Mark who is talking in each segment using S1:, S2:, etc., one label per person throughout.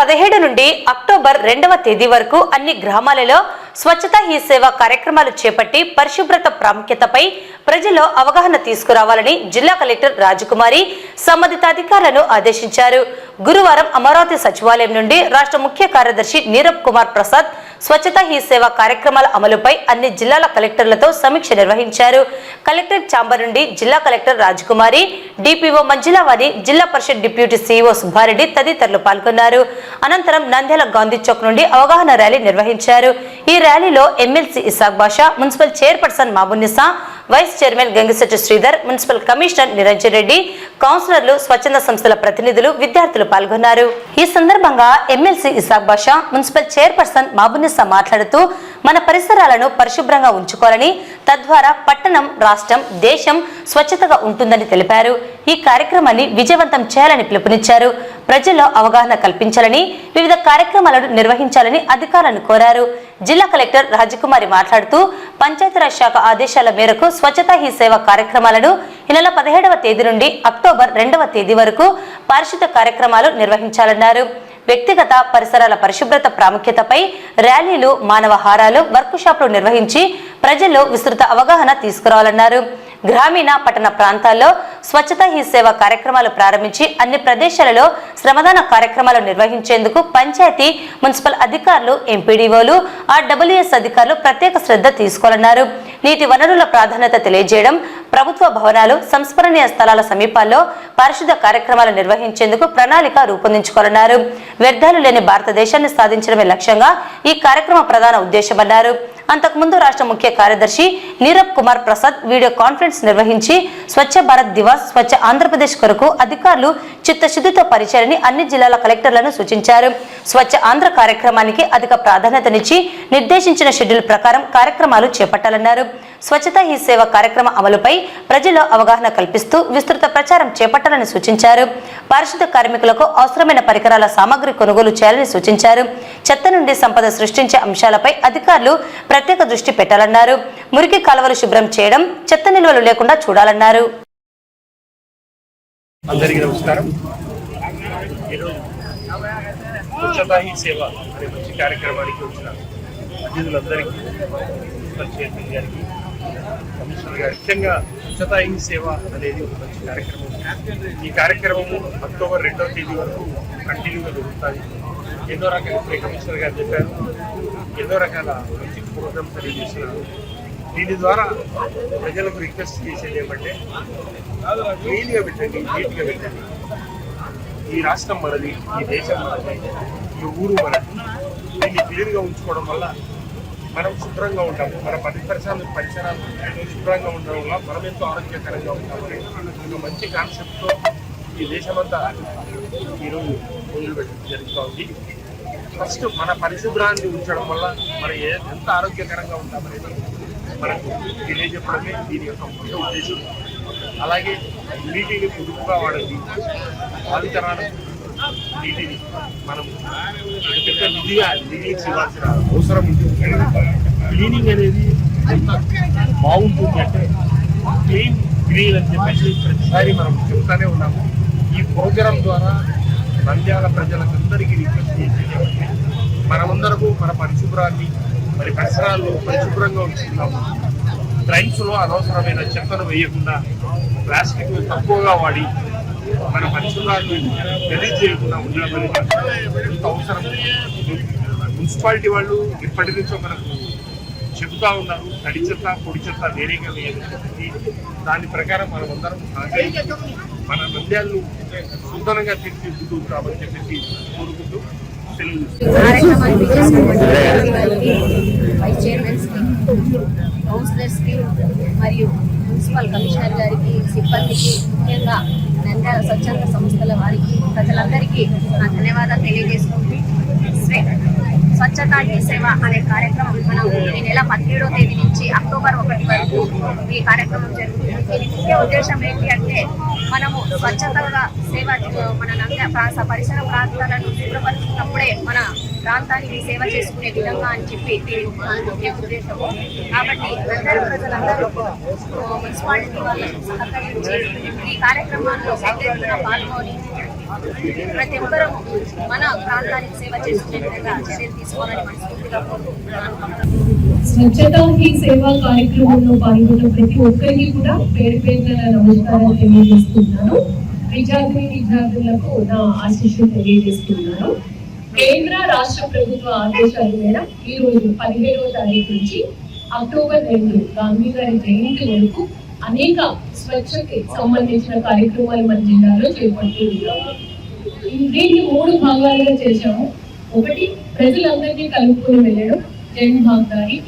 S1: పదిహేడు నుండి అక్టోబర్ రెండవ తేదీ వరకు అన్ని గ్రామాలలో స్వచ్ఛత హీ సేవ కార్యక్రమాలు చేపట్టి పరిశుభ్రత ప్రాముఖ్యతపై ప్రజల్లో అవగాహన తీసుకురావాలని జిల్లా కలెక్టర్ రాజకుమారి సంబంధిత అధికారులను ఆదేశించారు. గురువారం అమరావతి సచివాలయం నుండి రాష్ట్ర ముఖ్య కార్యదర్శి నీరబ్ కుమార్ ప్రసాద్ స్వచ్ఛత హీ సేవ కార్యక్రమాల అమలుపై అన్ని జిల్లాల కలెక్టర్లతో సమీక్ష నిర్వహించారు. కలెక్టర్ ఛాంబర్ నుండి జిల్లా కలెక్టర్ రాజకుమారి డిపిఓ మంజులావాణి జిల్లా పరిషత్ డిప్యూటీ సిఇఓ సుబ్బారెడ్డి తదితరులు పాల్గొన్నారు. అనంతరం నంద్యాల గాంధీ చౌక్ నుండి అవగాహన ర్యాలీ నిర్వహించారు. ఈ ర్యాలీలో MLC Isaq Basha municipal chairperson Mabunnisa vice chairman Gangisetti Sridhar municipal commissioner Niranjan Reddy కౌన్సిలర్లు స్వచ్ఛంద సంస్థల ప్రతినిధులు విద్యార్థులు పాల్గొన్నారు. ఈ సందర్భంగా MLC Isaq Basha municipal chairperson Mabunnisa మాట్లాడుతూ మన పరిసరాలను పరిశుభ్రంగా ఉంచుకోవాలని తద్వారా పట్టణం రాష్ట్రం దేశం స్వచ్ఛతగా ఉంటుందని తెలిపారు. ఈ కార్యక్రమాన్ని విజయవంతం చేయాలని పిలుపునిచ్చారు. ప్రజల్లో అవగాహన కల్పించాలని వివిధ కార్యక్రమాలను నిర్వహించాలని అధికారులను కోరారు. జిల్లా కలెక్టర్ రాజకుమారి మాట్లాడుతూ పంచాయతీరాజ్ శాఖ ఆదేశాల మేరకు స్వచ్ఛతా హీ సేవ కార్యక్రమాలను ఈ నెల పదిహేడవ తేదీ నుండి అక్టోబర్ రెండవ తేదీ వరకు పారిశుద్ధ కార్యక్రమాలు నిర్వహించాలన్నారు. వ్యక్తిగత పరిసరాల పరిశుభ్రత ప్రాముఖ్యతపై ర్యాలీలు మానవ హారాలు వర్క్ షాప్లు నిర్వహించి ప్రజల్లో విస్తృత అవగాహన తీసుకురావాలన్నారు. గ్రామీణ పట్టణ ప్రాంతాల్లో స్వచ్ఛత హీ సేవ కార్యక్రమాలు ప్రారంభించి అన్ని ప్రదేశాలలో శ్రమదాన కార్యక్రమాలు నిర్వహించేందుకు పంచాయతీ మున్సిపల్ అధికారులు ఎంపీడీఓలు ఆర్డబ్ల్యూఎస్ అధికారులు ప్రత్యేక శ్రద్ధ తీసుకోవాలన్నారు. నీటి వనరుల ప్రాధాన్యత తెలియజేయడం ప్రభుత్వ భవనాలు సంస్మరణీయ స్థలాల సమీపాల్లో పరిశుద్ధ కార్యక్రమాలు నిర్వహించేందుకు ప్రణాళిక రూపొందించుకోనున్నారు వ్యర్థాలు లేని భారతదేశాన్ని సాధించడమే లక్ష్యంగా ఈ కార్యక్రమ ప్రధాన ఉద్దేశమన్నారు. అంతకుముందు రాష్ట్ర ముఖ్య కార్యదర్శి నీరబ్ కుమార్ ప్రసాద్ వీడియో కాన్ఫరెన్స్ నిర్వహించి స్వచ్ఛ భారత్ దివాస్ స్వచ్ఛ ఆంధ్రప్రదేశ్ కొరకు అధికారులు చిత్తశుద్ధితో పరిచయని అన్ని జిల్లాల కలెక్టర్లను సూచించారు. స్వచ్ఛ ఆంధ్ర కార్యక్రమానికి అధిక ప్రాధాన్యతనిచ్చి నిర్దేశించిన షెడ్యూల్ ప్రకారం కార్యక్రమాలు చేపట్టాలన్నారు. స్వచ్ఛత ఈ సేవ కార్యక్రమ అమలుపై ప్రజల్లో అవగాహన కల్పిస్తూ విస్తృత ప్రచారం చేపట్టాలని సూచించారు. పారిశుద్ధ కార్మికులకు అవసరమైన పరికరాల సామాగ్రి కొనుగోలు చేయాలని సూచించారు. చెత్త నుండి సంపద సృష్టించే అంశాలపై అధికారులు ప్రత్యేక దృష్టి పెట్టాలన్నారు. మురికి కాలువలు శుభ్రం చేయడం చెత్త నిల్వలు లేకుండా చూడాలన్నారు.
S2: అందరికీ నమస్కారం. స్వచ్ఛతా హీ సేవ అనే మంచి కార్యక్రమానికి వచ్చిన అతిథులందరికీ గారికి కమిషనర్ గారి ముఖ్యంగా స్వచ్ఛతా హీ సేవ అనేది ఒక మంచి కార్యక్రమం. ఈ కార్యక్రమము అక్టోబర్ రెండవ తేదీ వరకు కంటిన్యూగా జరుగుతుంది ఎన్నో రకాల కమిషనర్ గారు చెప్పారు. ఎన్నో రకాల మంచి ప్రోగ్రామ్స్ తెలియజేస్తున్నారు దీని ద్వారా ప్రజలకు రిక్వెస్ట్ చేసేది ఏమంటే క్లీన్గా పెట్టండి నీట్గా పెట్టండి. ఈ రాష్ట్రం మనది ఈ దేశం మనది ఈ ఊరు మనది. దీన్ని క్లీన్గా ఉంచుకోవడం వల్ల మనం శుభ్రంగా ఉంటాము. మన పరిసరాలు పరిసరాలు శుభ్రంగా ఉండడం వల్ల మనం ఎంతో ఆరోగ్యకరంగా ఉంటామని ఒక మంచి కాన్సెప్ట్తో ఈ దేశమంతా ఈరోజు మొదలు పెట్టడం జరుగుతుంది ఫస్ట్ మన పరిశుభ్రాన్ని ఉంచడం వల్ల మనం ఏ ఎంత ఆరోగ్యకరంగా ఉంటామనేది మనకు తెలియజెప్పడమే దీని యొక్క ముఖ్య ఉద్దేశం. అలాగే నీటిని పొదుపుగా వాడండి. భావితరాలకు మనం నిధిగా ఇవ్వాల్సిన అవసరం ఉంది. క్లీనింగ్ అనేది బాగుంటుంది అంటే క్లీన్ గ్రీన్ అని చెప్పేసి ప్రతిసారి మనం చెప్తానే ఉన్నాము. ఈ ప్రోగ్రాం ద్వారా నంద్యాల ప్రజలకందరికీ రిక్వెస్ట్ చేసేది ఏమంటే మనమందరము మన పరిశుభ్రాన్ని మరి పరిసరాల్లో పరిశుభ్రంగా ఉంచుకున్నాము డ్రైన్స్లో అనవసరమైన చెత్తను వేయకుండా ప్లాస్టిక్ తక్కువగా వాడి మన పరిశుభ్రాన్ని తెలియజేయకుండా చేయకుండా ఉండాలని ఎంత అవసరం. మున్సిపాలిటీ వాళ్ళు ఇప్పటి నుంచో మనకు చెబుతా ఉన్నారు తడి చెత్త పొడి చెత్త వేరేగా వేయాలి దాని ప్రకారం మనం అందరం సహకరించి మన నంద్యాలను సుందరంగా తీర్చిదిద్దుతామని చెప్పేసి కోరుకుంటూ
S3: వైస్ చైర్మన్స్కి మరియు మున్సిపల్ కమిషనర్ గారికి సిబ్బందికి ముఖ్యంగా స్వచ్ఛంద సంస్థల వారికి ప్రజలందరికీ నా ధన్యవాదాలు తెలియజేసుకుంటూ స్వచ్ఛతా సేవ అనే కార్యక్రమం మనం ఈ నెల పదిహేడో తేదీ నుంచి అక్టోబర్ ఒకటి వరకు ఈ కార్యక్రమం జరుగుతుంది. దీని ముఖ్య ఉద్దేశం ఏంటి అంటే మనము స్వచ్ఛతగా సేవ మన నంద్య పరిసర ప్రాంతాలను శుభ్రపరుచుకున్నప్పుడే మన ప్రాంతానికి సేవ చేసుకునే విధంగా అని చెప్పి దీని ముఖ్య ఉద్దేశము. కాబట్టి అందరూ ప్రజలందరూ మున్సిపాలిటీ వాళ్ళు సహకరించి ఈ కార్యక్రమాల్లో పెద్ద పాల్గొని ప్రతి ఒక్కరూ మన ప్రాంతానికి సేవ చేసుకునే విధంగా చర్యలు తీసుకోవాలని మనస్ఫూర్తిగా కోరుకుంటున్నాను
S4: స్వచ్ఛత హీ సేవా కార్యక్రమంలో పాల్గొన్న ప్రతి ఒక్కరికి కూడా పేరు పేరున నా నమస్కారాలు తెలియజేస్తున్నాను. విద్యార్థి విద్యార్థులకు నా ఆశీస్సులు తెలియజేస్తున్నాను. కేంద్ర రాష్ట్ర ప్రభుత్వ ఆదేశాల మేర ఈ రోజు పదిహేడవ తారీఖు నుంచి అక్టోబర్ రెండు గాంధీ గారి జయంతి వరకు అనేక స్వచ్ఛకి సంబంధించిన కార్యక్రమాలు మన జిల్లాలో చేపడుతూ ఉన్నాము దీన్ని మూడు భాగాలుగా చేశాము. ఒకటి ప్రజలందరినీ కలుపుకొని వెళ్ళడం జన్ భాగ్దారి.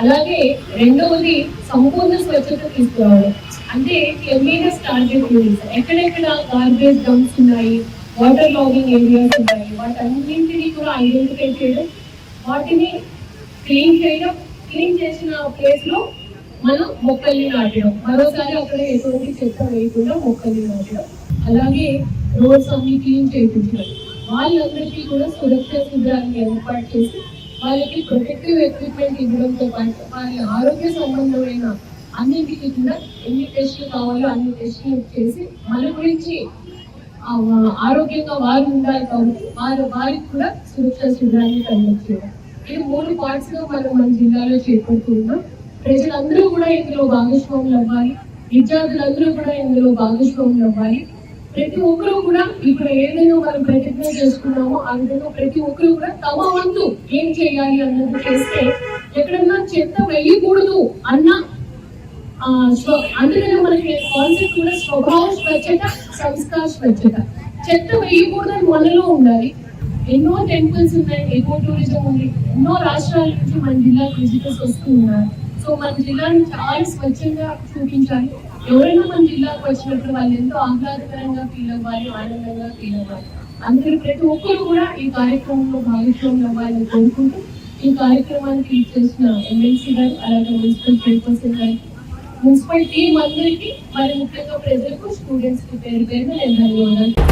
S4: అలాగే రెండవది సంపూర్ణ స్వచ్ఛత తీసుకురావడం. అంటే క్లెన్లీనెస్ టార్గెట్ యూనిట్స్ ఎక్కడెక్కడ గార్బేజ్ డంప్స్ ఉన్నాయి వాటర్ లాగింగ్ ఏరియాస్ ఉన్నాయి వాటన్నింటినీ కూడా ఐడెంటిఫై చేయడం వాటిని క్లీన్ చేయడం క్లీన్ చేసిన ప్లేస్లో మనం మొక్కల్ని నాటడం. మరోసారి అక్కడ ఎటువంటి చెత్త వేయకుండా మొక్కల్ని నాటడం. అలాగే రోడ్స్ అన్ని క్లీన్ చేయించడం వాళ్ళందరికీ కూడా సురక్ష శిబిరాన్ని ఏర్పాటు చేసి వాళ్ళకి ప్రొటెక్టివ్ ఎక్విప్మెంట్ ఇవ్వడంతో పాటు వాళ్ళ ఆరోగ్య సంబంధమైన అన్నింటికి కూడా ఎన్ని టెస్టులు కావాలో అన్ని టెస్టులు చేసి మన గురించి ఆరోగ్యంగా వారు ఉండాలి కాబట్టి వారు వారికి కూడా సురక్ష శిబిరాన్ని కండక్ట్ చేయడం ఇది మూడు పార్ట్స్గా మనం మన జిల్లాలో చేపడుతున్నాం. ప్రజలందరూ కూడా ఇందులో భాగస్వాములు అవ్వాలి. విద్యార్థులందరూ కూడా ఇందులో భాగస్వాములు అవ్వాలి. ప్రతి ఒక్కరూ కూడా ఇప్పుడు ఏదైనా మనం ప్రతిజ్ఞ చేసుకున్నామో ఆ విధంగా ప్రతి ఒక్కరూ కూడా తమ వంతు ఏం చేయాలి అన్నది చేస్తే ఎక్కడన్నా చెత్త వేయకూడదు అన్న ఆ, అందుకనే మనకి కాన్సెప్ట్ కూడా స్వభావ స్వచ్ఛత సంస్కార స్వచ్ఛత. చెత్త వేయకూడదని మనలో ఉండాలి. ఎన్నో టెంపుల్స్ ఉన్నాయి ఎకో టూరిజం ఉంది ఎన్నో రాష్ట్రాల నుంచి మన జిల్లాకు విజిటర్స్ వస్తూ ఉన్నారు. సో మన జిల్లాని చాలా స్వచ్ఛంగా చూపించాలి. ఎవరైనా మన జిల్లాకు వచ్చినప్పుడు వాళ్ళు ఎంతో ఆహ్లాదకరంగా ఫీల్ అవ్వాలి ఆనందంగా ఫీల్ అవ్వాలి. అందరూ ప్రతి ఒక్కరు కూడా ఈ కార్యక్రమంలో భాగస్వామ్యం అవ్వాలని కోరుకుంటూ ఈ కార్యక్రమానికి ఇచ్చేసిన ఎమ్మెల్సీ గారు అలాగే మున్సిపల్ చైర్పర్సన్ గారికి మున్సిపల్ టీం అందరికీ మరి ముఖ్యంగా ప్రజలకు స్టూడెంట్స్కి పేరు పేరు నేను ధన్యవాదాలు.